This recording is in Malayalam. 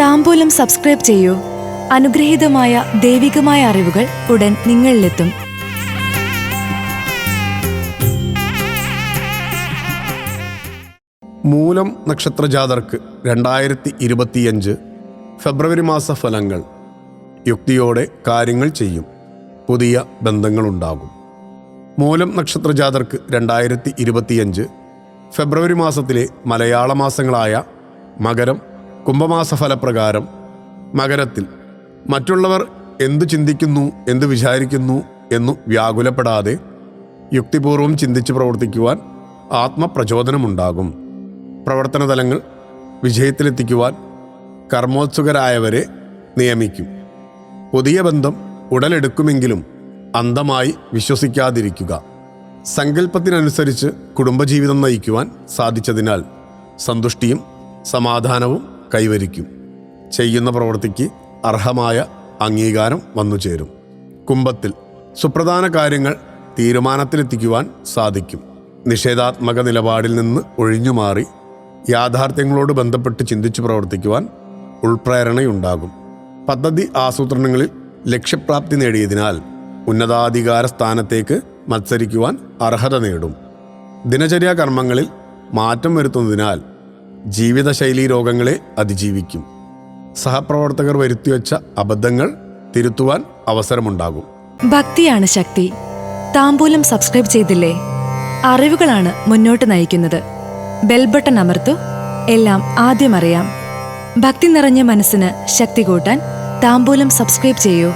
താമ്പൂലം സബ്സ്ക്രൈബ് ചെയ്യൂ. അനുഗ്രഹീതമായ ദൈവികമായ അറിവുകൾ ഉടൻ നിങ്ങളിലെത്തും. മൂലം നക്ഷത്രജാതർക്ക് രണ്ടായിരത്തി ഇരുപത്തിയഞ്ച് ഫെബ്രുവരി മാസ ഫലങ്ങൾ. യുക്തിയോടെ കാര്യങ്ങൾ ചെയ്യും. പുതിയ ബന്ധങ്ങളുണ്ടാകും. മൂലം നക്ഷത്രജാതർക്ക് രണ്ടായിരത്തി ഇരുപത്തിയഞ്ച് ഫെബ്രുവരി മാസത്തിലെ മലയാള മാസങ്ങളായ മകരം കുംഭമാസ ഫലപ്രകാരം മകരത്തിൽ മറ്റുള്ളവർ എന്തു ചിന്തിക്കുന്നു എന്തു വിചാരിക്കുന്നു എന്നു വ്യാകുലപ്പെടാതെ യുക്തിപൂർവം ചിന്തിച്ച് പ്രവർത്തിക്കുവാൻ ആത്മപ്രചോദനമുണ്ടാകും. പ്രവർത്തന തലങ്ങൾ വിജയത്തിലെത്തിക്കുവാൻ കർമ്മോത്സുകരായവരെ നിയമിക്കും. പുതിയ ബന്ധം ഉടലെടുക്കുമെങ്കിലും അന്ധമായി വിശ്വസിക്കാതിരിക്കുക. സങ്കല്പത്തിനനുസരിച്ച് കുടുംബജീവിതം നയിക്കുവാൻ സാധിച്ചതിനാൽ സന്തുഷ്ടിയും സമാധാനവും കൈവരിക്കും. ചെയ്യുന്ന പ്രവൃത്തിക്ക് അർഹമായ അംഗീകാരം വന്നു ചേരും. കുംഭത്തിൽ സുപ്രധാന കാര്യങ്ങൾ തീരുമാനത്തിലെത്തിക്കുവാൻ സാധിക്കും. നിഷേധാത്മക നിലപാടിൽ നിന്ന് ഒഴിഞ്ഞുമാറി യാഥാർത്ഥ്യങ്ങളോട് ബന്ധപ്പെട്ട് ചിന്തിച്ചു പ്രവർത്തിക്കുവാൻ ഉൾപ്രേരണയുണ്ടാകും. പദ്ധതി ആസൂത്രണങ്ങളിൽ ലക്ഷ്യപ്രാപ്തി നേടിയതിനാൽ ഉന്നതാധികാര സ്ഥാനത്തേക്ക് മത്സരിക്കുവാൻ അർഹത നേടും. ദിനചര്യാ കർമ്മങ്ങളിൽ മാറ്റം വരുത്തുന്നതിനാൽ ജീവിതശൈലീ രോഗങ്ങളെ അതിജീവിക്കും. സഹപ്രവർത്തകർ വരുത്തിവെച്ച അബദ്ധങ്ങൾ തിരുത്തുവാൻ അവസരമുണ്ടാകും. ഭക്തിയാണ് ശക്തി. താമ്പൂലം സബ്സ്ക്രൈബ് ചെയ്തില്ലേ? അറിവുകളാണ് മുന്നോട്ട് നയിക്കുന്നത്. ബെൽബട്ടൺ അമർത്തു. എല്ലാം ആദ്യം അറിയാം. ഭക്തി നിറഞ്ഞ മനസ്സിന് ശക്തി കൂട്ടാൻ താമ്പൂലം സബ്സ്ക്രൈബ് ചെയ്യൂ.